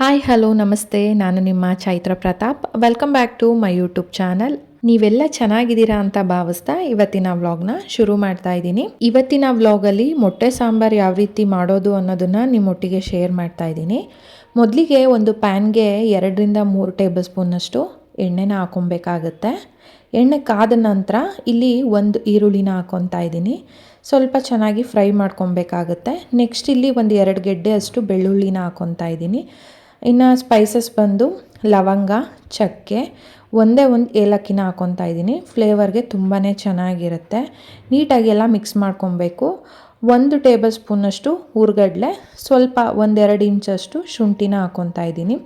Hi hello ನಮಸ್ತೆ. ನಾನು ನಿಮ್ಮ Chaitra Pratap. Welcome back to my YouTube channel ನೀವೆಲ್ಲ ಚೆನ್ನಾಗಿದ್ದೀರಾ ಅಂತ ಭಾವಿಸ್ತಾ ಇವತ್ತಿನ ವ್ಲಾಗ್ನ ಶುರು ಮಾಡ್ತಾ ಇದ್ದೀನಿ. ಇವತ್ತಿನ ವ್ಲಾಗಲ್ಲಿ ಮೊಟ್ಟೆ ಸಾಂಬಾರು ಯಾವ ರೀತಿ ಮಾಡೋದು ಅನ್ನೋದನ್ನ ನಿಮ್ಮೊಟ್ಟಿಗೆ ಶೇರ್ ಮಾಡ್ತಾ ಇದ್ದೀನಿ. ಮೊದಲಿಗೆ ಒಂದು ಪ್ಯಾನ್ಗೆ ಎರಡರಿಂದ ಮೂರು ಟೇಬಲ್ ಸ್ಪೂನಷ್ಟು ಎಣ್ಣೆನ ಹಾಕೊಬೇಕಾಗತ್ತೆ. ಎಣ್ಣೆ ಕಾದ ನಂತರ ಇಲ್ಲಿ ಒಂದು ಈರುಳ್ಳಿನ ಹಾಕೊತಾ ಇದ್ದೀನಿ. ಸ್ವಲ್ಪ ಚೆನ್ನಾಗಿ ಫ್ರೈ ಮಾಡ್ಕೊಬೇಕಾಗತ್ತೆ. ನೆಕ್ಸ್ಟ್ ಇಲ್ಲಿ ಒಂದು ಎರಡು ಗೆಡ್ಡೆ ಅಷ್ಟು ಬೆಳ್ಳುಳ್ಳಿನ ಹಾಕೊತಾ ಇದ್ದೀನಿ. ಇನ್ನು ಸ್ಪೈಸಸ್ ಬಂದು ಲವಂಗ, ಚಕ್ಕೆ, ಒಂದೇ ಒಂದು ಏಲಕ್ಕಿನ ಹಾಕೊತಾ ಇದ್ದೀನಿ. ಫ್ಲೇವರ್ಗೆ ತುಂಬಾ ಚೆನ್ನಾಗಿರುತ್ತೆ. ನೀಟಾಗಿ ಎಲ್ಲ ಮಿಕ್ಸ್ ಮಾಡ್ಕೊಬೇಕು. ಒಂದು ಟೇಬಲ್ ಸ್ಪೂನಷ್ಟು ಹುರ್ಗಡ್ಲೆ ಸ್ವಲ್ಪ ಒಂದೆರಡು ಇಂಚಷ್ಟು ಶುಂಠಿನ ಹಾಕೊತಾ ಇದ್ದೀನಿ.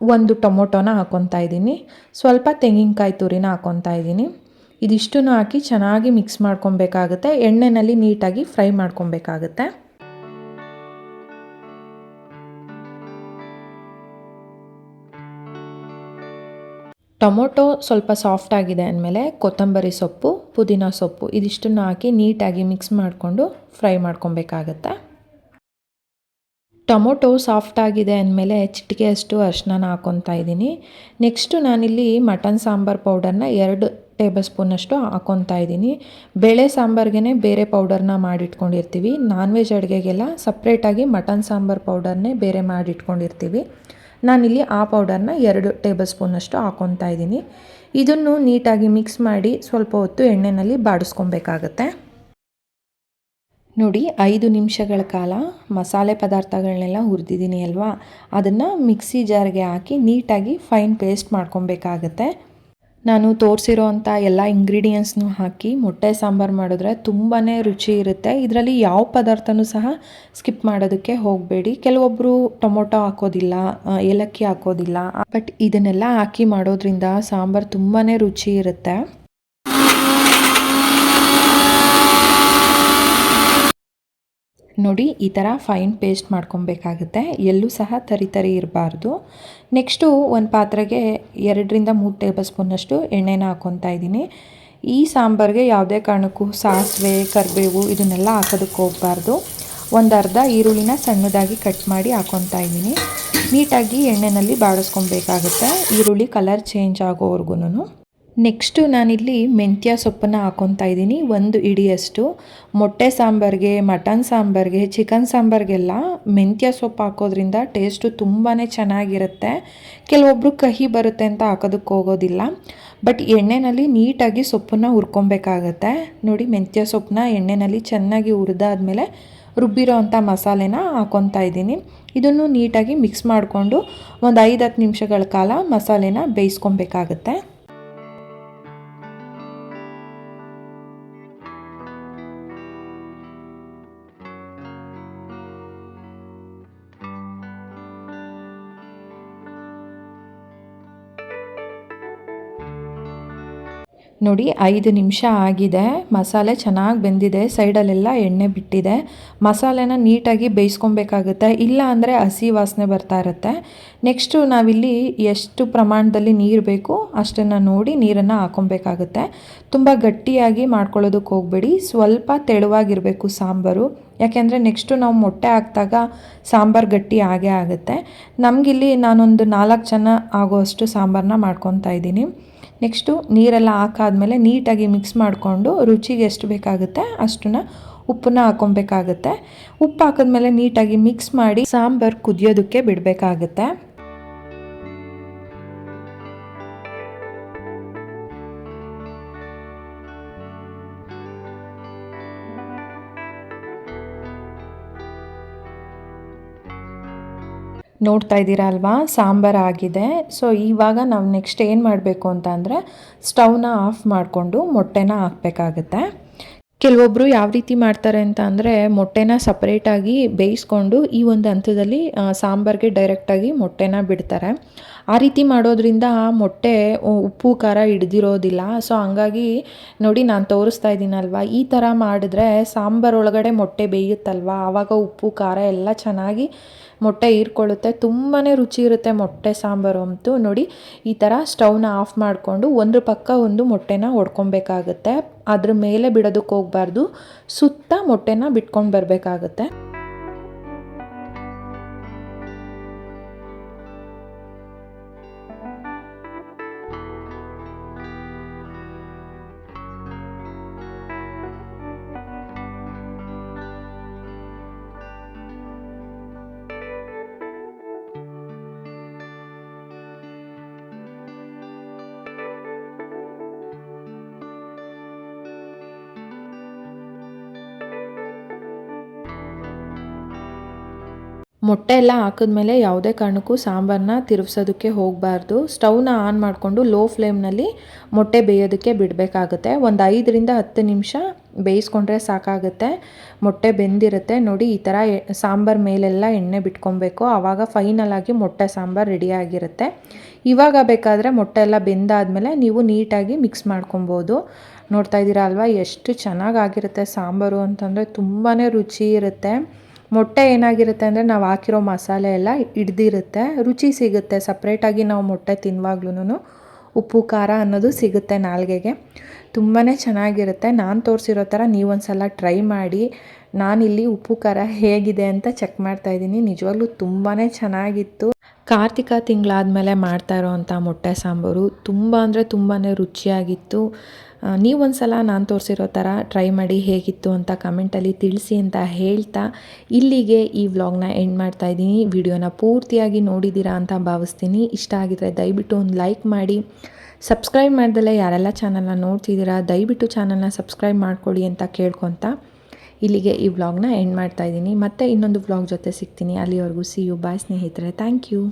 ಒಂದು ಟೊಮೊಟೊನ ಹಾಕೊತಾ ಇದ್ದೀನಿ. ಸ್ವಲ್ಪ ತೆಂಗಿನಕಾಯಿ ತುರಿನ ಹಾಕೊತಾ ಇದ್ದೀನಿ. ಇದಿಷ್ಟನ್ನು ಹಾಕಿ ಚೆನ್ನಾಗಿ ಮಿಕ್ಸ್ ಮಾಡ್ಕೊಬೇಕಾಗುತ್ತೆ. ಎಣ್ಣೆಯಲ್ಲಿ ನೀಟಾಗಿ ಫ್ರೈ ಮಾಡ್ಕೊಬೇಕಾಗುತ್ತೆ. ಟೊಮೊಟೊ ಸ್ವಲ್ಪ ಸಾಫ್ಟ್ ಆಗಿದೆ ಅಂದಮೇಲೆ ಕೊತ್ತಂಬರಿ ಸೊಪ್ಪು, ಪುದೀನ ಸೊಪ್ಪು ಇದಿಷ್ಟನ್ನು ಹಾಕಿ ನೀಟಾಗಿ ಮಿಕ್ಸ್ ಮಾಡಿಕೊಂಡು ಫ್ರೈ ಮಾಡ್ಕೊಬೇಕಾಗತ್ತೆ? ಟೊಮೊಟೊ ಸಾಫ್ಟ್ ಆಗಿದೆ ಅಂದಮೇಲೆ ಚಿಟಿಕೆಯಷ್ಟು ಅರಿಶಿನ ಹಾಕ್ಕೊತಾ ಇದ್ದೀನಿ. ನೆಕ್ಸ್ಟು ನಾನಿಲ್ಲಿ ಮಟನ್ ಸಾಂಬಾರು ಪೌಡರ್ನ ಎರಡು ಟೇಬಲ್ ಸ್ಪೂನಷ್ಟು ಹಾಕ್ಕೊತಾ ಇದ್ದೀನಿ. ಬೇಳೆ ಸಾಂಬಾರ್ಗೆ ಬೇರೆ ಪೌಡರ್ನ ಮಾಡಿಟ್ಕೊಂಡಿರ್ತೀವಿ. ನಾನ್ ವೆಜ್ ಅಡುಗೆಗೆಲ್ಲ ಸಪ್ರೇಟಾಗಿ ಮಟನ್ ಸಾಂಬಾರು ಪೌಡರ್ನೇ ಬೇರೆ ಮಾಡಿಟ್ಕೊಂಡಿರ್ತೀವಿ. ನಾನಿಲ್ಲಿ ಆ ಪೌಡರ್ನ ಎರಡು ಟೇಬಲ್ ಸ್ಪೂನಷ್ಟು ಹಾಕ್ಕೊತಾ ಇದ್ದೀನಿ. ಇದನ್ನು ನೀಟಾಗಿ ಮಿಕ್ಸ್ ಮಾಡಿ ಸ್ವಲ್ಪ ಹೊತ್ತು ಎಣ್ಣೆಯಲ್ಲಿ ಬಾಡಿಸ್ಕೊಬೇಕಾಗತ್ತೆ. ನೋಡಿ, ಐದು ನಿಮಿಷಗಳ ಕಾಲ ಮಸಾಲೆ ಪದಾರ್ಥಗಳನ್ನೆಲ್ಲ ಹುರಿದಿದ್ದೀನಿ ಅಲ್ವಾ? ಅದನ್ನು ಮಿಕ್ಸಿ ಜಾರ್ಗೆ ಹಾಕಿ ನೀಟಾಗಿ ಫೈನ್ ಪೇಸ್ಟ್ ಮಾಡ್ಕೊಬೇಕಾಗತ್ತೆ ನಾನು ತೋರಿಸಿರೋ ಅಂಥ ಎಲ್ಲ ಇಂಗ್ರೀಡಿಯೆಂಟ್ಸ್ನೂ ಹಾಕಿ ಮೊಟ್ಟೆ ಸಾಂಬಾರು ಮಾಡಿದ್ರೆ ತುಂಬಾ ರುಚಿ ಇರುತ್ತೆ. ಇದರಲ್ಲಿ ಯಾವ ಪದಾರ್ಥನೂ ಸಹ ಸ್ಕಿಪ್ ಮಾಡೋದಕ್ಕೆ ಹೋಗಬೇಡಿ. ಕೆಲವೊಬ್ಬರು ಟೊಮೊಟೊ ಹಾಕೋದಿಲ್ಲ ಏಲಕ್ಕಿ ಹಾಕೋದಿಲ್ಲ. ಬಟ್ ಇದನ್ನೆಲ್ಲ ಹಾಕಿ ಮಾಡೋದ್ರಿಂದ ಸಾಂಬಾರು ತುಂಬಾ ರುಚಿ ಇರುತ್ತೆ. ನೋಡಿ ಈ ಥರ ಫೈನ್ ಪೇಸ್ಟ್ ಮಾಡ್ಕೊಬೇಕಾಗುತ್ತೆ. ಎಲ್ಲೂ ಸಹ ತರಿ ತರಿ ಇರಬಾರ್ದು. ನೆಕ್ಸ್ಟು ಒಂದು ಪಾತ್ರೆಗೆ ಎರಡರಿಂದ ಮೂರು ಟೇಬಲ್ ಸ್ಪೂನಷ್ಟು ಎಣ್ಣೆನ ಹಾಕ್ಕೊತಾ ಇದ್ದೀನಿ. ಈ ಸಾಂಬಾರಿಗೆ ಯಾವುದೇ ಕಾರಣಕ್ಕೂ ಸಾಸಿವೆ, ಕರಿಬೇವು ಇದನ್ನೆಲ್ಲ ಹಾಕೋದಕ್ಕೆ ಹೋಗಬಾರ್ದು. ಒಂದು ಅರ್ಧ ಈರುಳ್ಳಿನ ಸಣ್ಣದಾಗಿ ಕಟ್ ಮಾಡಿ ಹಾಕ್ಕೊತಾ ಇದ್ದೀನಿ. ನೀಟಾಗಿ ಎಣ್ಣೆಯಲ್ಲಿ ಬಾಡಿಸ್ಕೊಬೇಕಾಗುತ್ತೆ. ಈರುಳ್ಳಿ ಕಲರ್ ಚೇಂಜ್ ಆಗೋವರೆಗೂ ನೆಕ್ಸ್ಟು ನಾನಿಲ್ಲಿ ಮೆಂತ್ಯ ಸೊಪ್ಪನ್ನು ಹಾಕ್ಕೊತಾ ಇದ್ದೀನಿ. ಒಂದು ಇಡಿಯಷ್ಟು. ಮೊಟ್ಟೆ ಸಾಂಬಾರಿಗೆ, ಮಟನ್ ಸಾಂಬಾರಿಗೆ, ಚಿಕನ್ ಸಾಂಬಾರಿಗೆಲ್ಲ ಮೆಂತ್ಯ ಸೊಪ್ಪು ಹಾಕೋದ್ರಿಂದ ಟೇಸ್ಟು ತುಂಬಾ ಚೆನ್ನಾಗಿರುತ್ತೆ. ಕೆಲವೊಬ್ಬರು ಕಹಿ ಬರುತ್ತೆ ಅಂತ ಹಾಕೋದಕ್ಕೆ ಹೋಗೋದಿಲ್ಲ. ಬಟ್ ಎಣ್ಣೆನಲ್ಲಿ ನೀಟಾಗಿ ಸೊಪ್ಪನ್ನು ಹುರ್ಕೊಬೇಕಾಗತ್ತೆ. ನೋಡಿ, ಮೆಂತ್ಯ ಸೊಪ್ಪನ್ನ ಎಣ್ಣೆಯಲ್ಲಿ ಚೆನ್ನಾಗಿ ಹುರಿದಾದ್ಮೇಲೆ ರುಬ್ಬಿರೋ ಅಂಥ ಮಸಾಲೆನ ಹಾಕ್ಕೊತಾ ಇದ್ದೀನಿ. ಇದನ್ನು ನೀಟಾಗಿ ಮಿಕ್ಸ್ ಮಾಡಿಕೊಂಡು ಒಂದು ಐದು ಹತ್ತು ನಿಮಿಷಗಳ ಕಾಲ ಮಸಾಲೆನ ಬೇಯಿಸ್ಕೊಬೇಕಾಗತ್ತೆ. ನೋಡಿ, ಐದು ನಿಮಿಷ ಆಗಿದೆ. ಮಸಾಲೆ ಚೆನ್ನಾಗಿ ಬೆಂದಿದೆ. ಸೈಡಲ್ಲೆಲ್ಲ ಎಣ್ಣೆ ಬಿಟ್ಟಿದೆ. ಮಸಾಲೆನ ನೀಟಾಗಿ ಬೇಯಿಸ್ಕೊಬೇಕಾಗುತ್ತೆ. ಇಲ್ಲ ಅಂದರೆ ಹಸಿ ವಾಸನೆ ಬರ್ತಾ ಇರುತ್ತೆ. ನೆಕ್ಸ್ಟು ನಾವಿಲ್ಲಿ ಎಷ್ಟು ಪ್ರಮಾಣದಲ್ಲಿ ನೀರು ಬೇಕು ಅಷ್ಟನ್ನು ನೋಡಿ ನೀರನ್ನು ಹಾಕೊಬೇಕಾಗುತ್ತೆ. ತುಂಬ ಗಟ್ಟಿಯಾಗಿ ಮಾಡ್ಕೊಳ್ಳೋದಕ್ಕೆ ಹೋಗಬೇಡಿ. ಸ್ವಲ್ಪ ತೆಳುವಾಗಿರಬೇಕು ಸಾಂಬಾರು. ಯಾಕೆಂದರೆ ನೆಕ್ಸ್ಟು ನಾವು ಮೊಟ್ಟೆ ಹಾಕಿದಾಗ ಸಾಂಬಾರು ಗಟ್ಟಿ ಆಗೇ ಆಗುತ್ತೆ. ನಮಗಿಲ್ಲಿ ನಾನೊಂದು ನಾಲ್ಕು ಜನ ಆಗೋಷ್ಟು ಸಾಂಬಾರನ್ನ ಮಾಡ್ಕೊತಾ ಇದ್ದೀನಿ. ನೆಕ್ಸ್ಟು ನೀರೆಲ್ಲ ಹಾಕಾದ್ಮೇಲೆ ನೀಟಾಗಿ ಮಿಕ್ಸ್ ಮಾಡಿಕೊಂಡು ರುಚಿಗೆ ಎಷ್ಟು ಬೇಕಾಗುತ್ತೆ ಅಷ್ಟನ್ನು ಉಪ್ಪನ್ನ ಹಾಕೊಬೇಕಾಗುತ್ತೆ. ಉಪ್ಪು ಹಾಕಿದ್ಮೇಲೆ ನೀಟಾಗಿ ಮಿಕ್ಸ್ ಮಾಡಿ ಸಾಂಬಾರು ಕುದಿಯೋದಕ್ಕೆ ಬಿಡಬೇಕಾಗುತ್ತೆ. ನೋಡ್ತಾ ಇದ್ದೀರಾ ಅಲ್ವಾ? ಸಾಂಬಾರು ಆಗಿದೆ. ಸೊ ಇವಾಗ ನಾವು ನೆಕ್ಸ್ಟ್ ಏನು ಮಾಡಬೇಕು ಅಂತ ಅಂದರೆ ಸ್ಟವ್ನ ಆಫ್ ಮಾಡಿಕೊಂಡು ಮೊಟ್ಟೆನ ಹಾಕ್ಬೇಕಾಗುತ್ತೆ. ಕೆಲವೊಬ್ಬರು ಯಾವ ರೀತಿ ಮಾಡ್ತಾರೆ ಅಂತ ಅಂದರೆ ಮೊಟ್ಟೆನ ಸಪ್ರೇಟಾಗಿ ಬೇಯಿಸ್ಕೊಂಡು ಈ ಒಂದು ಹಂತದಲ್ಲಿ ಸಾಂಬಾರಿಗೆ ಡೈರೆಕ್ಟಾಗಿ ಮೊಟ್ಟೆನ ಬಿಡ್ತಾರೆ. ಆ ರೀತಿ ಮಾಡೋದ್ರಿಂದ ಮೊಟ್ಟೆ ಉಪ್ಪು, ಖಾರ ಹಿಡ್ದಿರೋದಿಲ್ಲ. ಸೊ ಹಂಗಾಗಿ ನೋಡಿ ನಾನು ತೋರಿಸ್ತಾ ಇದ್ದೀನಲ್ವ ಈ ಥರ ಮಾಡಿದ್ರೆ ಸಾಂಬಾರು ಒಳಗಡೆ ಮೊಟ್ಟೆ ಬೇಯುತ್ತಲ್ವ? ಆವಾಗ ಉಪ್ಪು, ಖಾರ ಎಲ್ಲ ಚೆನ್ನಾಗಿ ಮೊಟ್ಟೆ ಹೀರ್ಕೊಳ್ಳುತ್ತೆ. ತುಂಬಾ ರುಚಿ ಇರುತ್ತೆ ಮೊಟ್ಟೆ ಸಾಂಬಾರು ಅಂತೂ. ನೋಡಿ, ಈ ಥರ ಸ್ಟವ್ನ ಆಫ್ ಮಾಡಿಕೊಂಡು ಒಂದು ಪಕ್ಕ ಒಂದು ಮೊಟ್ಟೆನ ಹೊಡ್ಕೊಬೇಕಾಗುತ್ತೆ ಅದ್ರ ಮೇಲೆ ಬಿಡೋದಕ್ಕೆ ಹೋಗಬಾರ್ದು. ಸುತ್ತ ಮೊಟ್ಟೆನ ಬಿಟ್ಕೊಂಡು ಬರಬೇಕಾಗತ್ತೆ. ಮೊಟ್ಟೆ ಎಲ್ಲ ಹಾಕಿದ್ಮೇಲೆ ಯಾವುದೇ ಕಾರಣಕ್ಕೂ ಸಾಂಬಾರನ್ನ ತಿರುಗಿಸೋದಕ್ಕೆ ಹೋಗಬಾರ್ದು. ಸ್ಟವ್ನ ಆನ್ ಮಾಡಿಕೊಂಡು ಲೋ ಫ್ಲೇಮ್ನಲ್ಲಿ ಮೊಟ್ಟೆ ಬೇಯೋದಕ್ಕೆ ಬಿಡಬೇಕಾಗುತ್ತೆ. ಒಂದು ಐದರಿಂದ ಹತ್ತು ನಿಮಿಷ ಬೇಯಿಸ್ಕೊಂಡ್ರೆ ಸಾಕಾಗುತ್ತೆ. ಮೊಟ್ಟೆ ಬೆಂದಿರುತ್ತೆ. ನೋಡಿ, ಈ ಥರ ಸಾಂಬಾರು ಮೇಲೆಲ್ಲ ಎಣ್ಣೆ ಬಿಟ್ಕೊಬೇಕು. ಆವಾಗ ಫೈನಲ್ ಆಗಿ ಮೊಟ್ಟೆ ಸಾಂಬಾರು ರೆಡಿಯಾಗಿರುತ್ತೆ ಇವಾಗ ಬೇಕಾದರೆ ಮೊಟ್ಟೆ ಎಲ್ಲ ಬೆಂದಾದಮೇಲೆ ನೀವು ನೀಟಾಗಿ ಮಿಕ್ಸ್ ಮಾಡ್ಕೊಬೋದು. ನೋಡ್ತಾ ಇದ್ದೀರಾ ಅಲ್ವಾ? ಎಷ್ಟು ಚೆನ್ನಾಗಾಗಿರುತ್ತೆ ಸಾಂಬಾರು ಅಂತಂದರೆ ತುಂಬಾ ರುಚಿ ಇರುತ್ತೆ. ಮೊಟ್ಟೆ ಏನಾಗಿರುತ್ತೆ ಅಂದರೆ ನಾವು ಹಾಕಿರೋ ಮಸಾಲೆ ಎಲ್ಲ ಹಿಡ್ದಿರುತ್ತೆ. ರುಚಿ ಸಿಗುತ್ತೆ. ಸಪ್ರೇಟಾಗಿ ನಾವು ಮೊಟ್ಟೆ ತಿನ್ನುವಾಗ್ಲೂ ಉಪ್ಪು, ಖಾರ ಅನ್ನೋದು ಸಿಗುತ್ತೆ ನಾಲ್ಗೆಗೆ. ತುಂಬಾ ಚೆನ್ನಾಗಿರುತ್ತೆ. ನಾನು ತೋರಿಸಿರೋ ಥರ ನೀವೊಂದು ಸಲ ಟ್ರೈ ಮಾಡಿ. ನಾನಿಲ್ಲಿ ಉಪ್ಪು, ಖಾರ ಹೇಗಿದೆ ಅಂತ ಚೆಕ್ ಮಾಡ್ತಾ ಇದ್ದೀನಿ. ನಿಜವಾಗ್ಲೂ ತುಂಬಾ ಚೆನ್ನಾಗಿತ್ತು. ಕಾರ್ತಿಕ ತಿಂಗಳಾದಮೇಲೆ ಮಾಡ್ತಾ ಇರೋವಂಥ ಮೊಟ್ಟೆ ಸಾಂಬಾರು ತುಂಬ ಅಂದರೆ ತುಂಬಾ ರುಚಿಯಾಗಿತ್ತು. ಆ, ನೀವೊಂದು ಸಲ ನಾನು ತೋರಿಸಿರೋ ಥರ ಟ್ರೈ ಮಾಡಿ ಹೇಗಿತ್ತು ಅಂತ ಕಮೆಂಟಲ್ಲಿ ತಿಳಿಸಿ ಅಂತ ಹೇಳ್ತಾ ಇಲ್ಲಿಗೆ ಈ ವ್ಲಾಗ್ನ ಎಂಡ್ ಮಾಡ್ತಾ ಇದ್ದೀನಿ. ವಿಡಿಯೋನ ಪೂರ್ತಿಯಾಗಿ ನೋಡಿದ್ದೀರಾ ಅಂತ ಭಾವಿಸ್ತೀನಿ. ಇಷ್ಟ ಆಗಿದ್ರೆ ದಯವಿಟ್ಟು ಒಂದು ಲೈಕ್ ಮಾಡಿ. ಸಬ್ಸ್ಕ್ರೈಬ್ ಮಾಡ್ದಲ್ಲೇ ಯಾರೆಲ್ಲ ಚಾನಲ್ನ ನೋಡ್ತಿದ್ದೀರಾ ದಯವಿಟ್ಟು ಚಾನಲ್ನ ಸಬ್ಸ್ಕ್ರೈಬ್ ಮಾಡ್ಕೊಳ್ಳಿ ಅಂತ ಕೇಳ್ಕೊತಾ ಇಲ್ಲಿಗೆ ಈ ವ್ಲಾಗ್ನ ಎಂಡ್ ಮಾಡ್ತಾ ಇದ್ದೀನಿ. ಮತ್ತೆ ಇನ್ನೊಂದು ವ್ಲಾಗ್ ಜೊತೆ ಸಿಗ್ತೀನಿ. ಅಲ್ಲಿವರೆಗೂ ಸಿ ಯು ಬಾಯ್ ಸ್ನೇಹಿತರೆ. Thank you